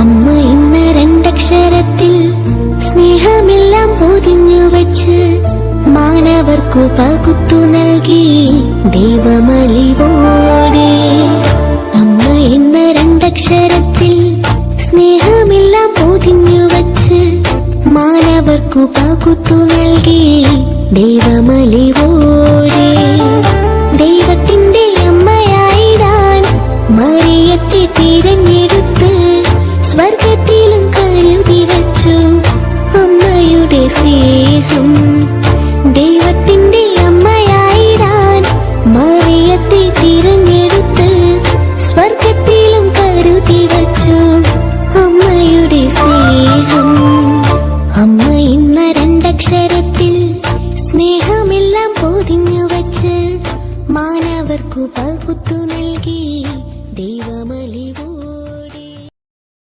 അമ്മ ഇന്ന് രണ്ടക്ഷരത്തിൽ സ്നേഹമെല്ലാം പൊതിഞ്ഞു വച്ച് മാനവർക്കു പകുത്തു നൽകി ദൈവമലിവോടെ. അമ്മ ഇന്ന് രണ്ടക്ഷരത്തിൽ സ്നേഹമെല്ലാം പൊതിഞ്ഞു വച്ച് മാനവർക്കു പകുത്തു നൽകി ദൈവമലിവോടെ. ദൈവത്തിന്റെ അമ്മയായിരാൻ മറിയത്തെ തിരഞ്ഞെടുത്തു ദൈവത്തെ തിരഞ്ഞെടുത്ത് സ്വർഗത്തിലും കരുതി വച്ചു. അമ്മയുടെ സ്നേഹം. അമ്മ ഇന്ന രണ്ടക്ഷരത്തിൽ സ്നേഹമെല്ലാം പൊതിഞ്ഞു വച്ച് മാനവർക്കു പകുത്തു നൽകി.